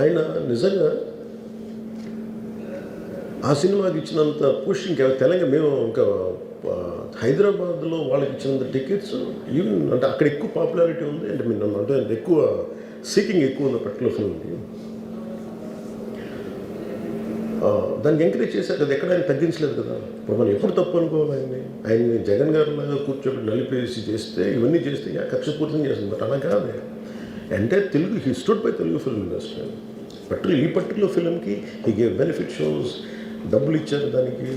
ఆయన నిజంగా ఆ సినిమాకి ఇచ్చినంత పుష్ ఇంకా తెలంగాణ మేము ఇంకా హైదరాబాద్లో వాళ్ళకి ఇచ్చినంత టికెట్స్ ఈవెన్ అంటే అక్కడ ఎక్కువ పాపులారిటీ ఉంది. అంటే మీరు నన్ను అంటే ఎక్కువ సీకింగ్ ఎక్కువ ఉంది పర్టికులర్ ఫిల్మ్కి దాన్ని ఎంకరేజ్ చేశారు కదా ఎక్కడ ఆయన తగ్గించలేదు కదా. ఇప్పుడు మనం ఎప్పుడు తప్పు అనుకోవాలి ఆయన్ని? ఆయన్ని జగన్ గారి లాగా కూర్చోబెట్టి నలిపేసి చేస్తే ఇవన్నీ చేస్తే యా కక్షపూర్తం చేస్తుంది. బట్ అలా కాదు. అంటే Telugu హిస్టోడ్ by Telugu film industry particular ఈ పర్టికులర్ ఫిలింకి ఈ గేవ్ బెనిఫిట్ షోస్ డబ్బులు ఇచ్చారు దానికి.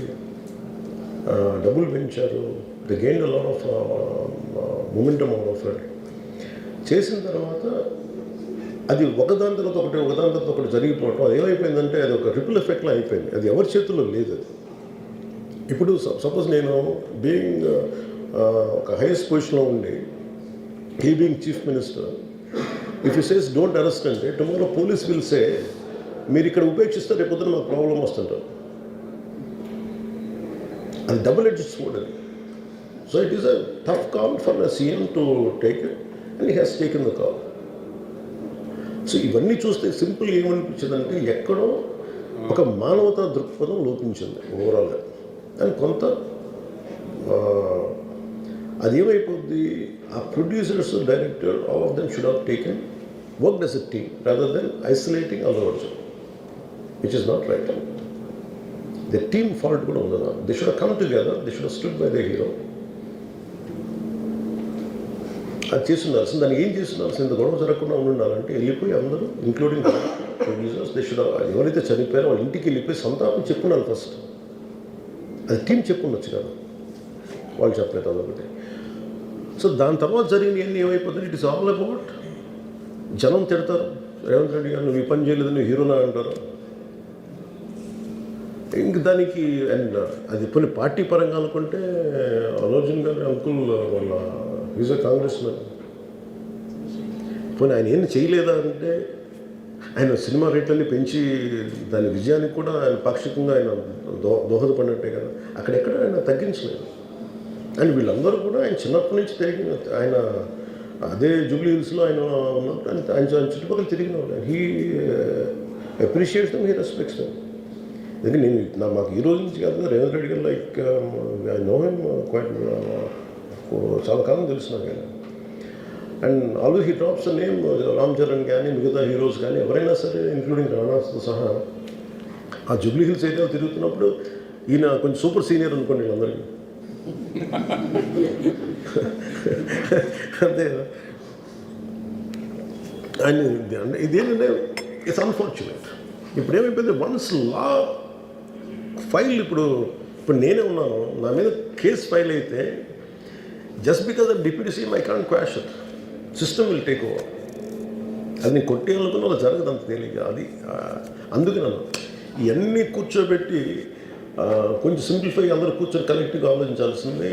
డబ్బులు పెంచారు. The gain lot of momentum out of చేసిన తర్వాత అది ఒకదాని తర్వాత ఒకటి ఒకదాని తర్వాత ఒకటి జరిగిపోవటం అది ఏమైపోయిందంటే అది ఒక రిపుల్ ఎఫెక్ట్లో అయిపోయింది. అది ఎవరి చేతుల్లో లేదు అది. ఇప్పుడు సపోజ్ నేను బీయింగ్ ఒక హైయెస్ట్ పొజిషన్లో ఉండి he being chief minister if you says don't arrest అంటే టుమారో పోలీస్ విల్ సే మీరు ఇక్కడ ఉపేక్షిస్తే రేపు పొద్దున మాకు ప్రాబ్లం వస్తుంటారు అది డబుల్ ఎడ్జ్ స్వోర్డ్ అది. So it is a tough call for the CM to take it and he has taken the call so ఇవన్నీ చూస్తే సింపుల్ ఏమనిపించిందంటే ఎక్కడో ఒక మానవతా దృక్పథం లోపించింది ఓవరాల్గా అండ్ కొంత అది ఏమైపోద్ది? ఆ producers director all of them should have taken work does a team rather than isolating all ours which is not right the team fault కూడా ఉంది they should come together they should stood by the hero అది చేస్తుండాల్సింది దానికి ఏం చేస్తుండాల్సింది ఇంత గొడవ జరగకుండా ఉండాలంటే వెళ్ళిపోయి అందరూ ఇంక్లూడింగ్ ప్రొడ్యూసర్స్ దే షుడ్ ఎవరైతే చనిపోయారో వాళ్ళ ఇంటికి వెళ్ళిపోయి సంతాపం చెప్పున్నారు ఫస్ట్ అది టీం చెప్పుండొచ్చు కదా. వాళ్ళు చెప్పలేదు అదొకటి. సో దాని తర్వాత జరిగినవన్నీ ఏమైపోతుంది ఇట్ ఇస్ ఆల్ అబౌట్ జనం తిడతారు. రేవంత్ రెడ్డి గారు నువ్వు ఈ పని చేయలేదు నువ్వు హీరోనా అంటారు. ఇంక దానికి అండ్ అది కొన్ని పార్టీ పరంగా అనుకుంటే అలోర్జున్ గారి అంకుల్ వాళ్ళ ఈజ్ కాంగ్రెస్ మ్యాన్ పోనీ ఆయన ఏం చేయలేదా అంటే ఆయన సినిమా రేట్లన్నీ పెంచి దాని విజయానికి కూడా ఆయన పాక్షికంగా ఆయన దో దోహదపడినట్టే కదా. అక్కడెక్కడ ఆయన తగ్గించలేదు. అండ్ వీళ్ళందరూ కూడా ఆయన చిన్నప్పటి నుంచి తిరిగిన ఆయన అదే జూబ్లీ హిల్స్లో ఆయన ఉన్నప్పుడు ఆయన ఆయన చుట్టుపక్కల తిరిగిన వాళ్ళు he appreciates them he respects them ఎందుకంటే నేను నా మాకు ఈ రోజు నుంచి కాదు Revanth Reddy garu like I know him quite చాలా కాలం తెలుసు నాకు ఆయన. And always he drops name Ram Charan కానీ మిగతా హీరోస్ కానీ ఎవరైనా సరే ఇంక్లూడింగ్ రాణాస్తో సహా ఆ జూబ్లీ హిల్స్ ఏరియాలో తిరుగుతున్నప్పుడు ఈయన కొంచెం సూపర్ సీనియర్ అనుకోండి వీళ్ళందరికీ అంతే కదా ఇది అంటే ఇదేంటంటే ఇట్స్ అన్ఫార్చునేట్ ఇప్పుడు ఏమైపోయింది వన్స్ లా ఫైల్ ఇప్పుడు ఇప్పుడు నేనే ఉన్నాను. నా మీద కేసు ఫైల్ అయితే just because of deputy CM I can quash system will take over అది నేను కొట్టేయాలనుకున్న వాళ్ళు జరగదు అంత తేలిక అది అందుకే నన్ను ఇవన్నీ కూర్చోబెట్టి కొంచెం సింప్లిఫై అందరూ కూర్చొని కలెక్టివ్గా ఆలోచించాల్సింది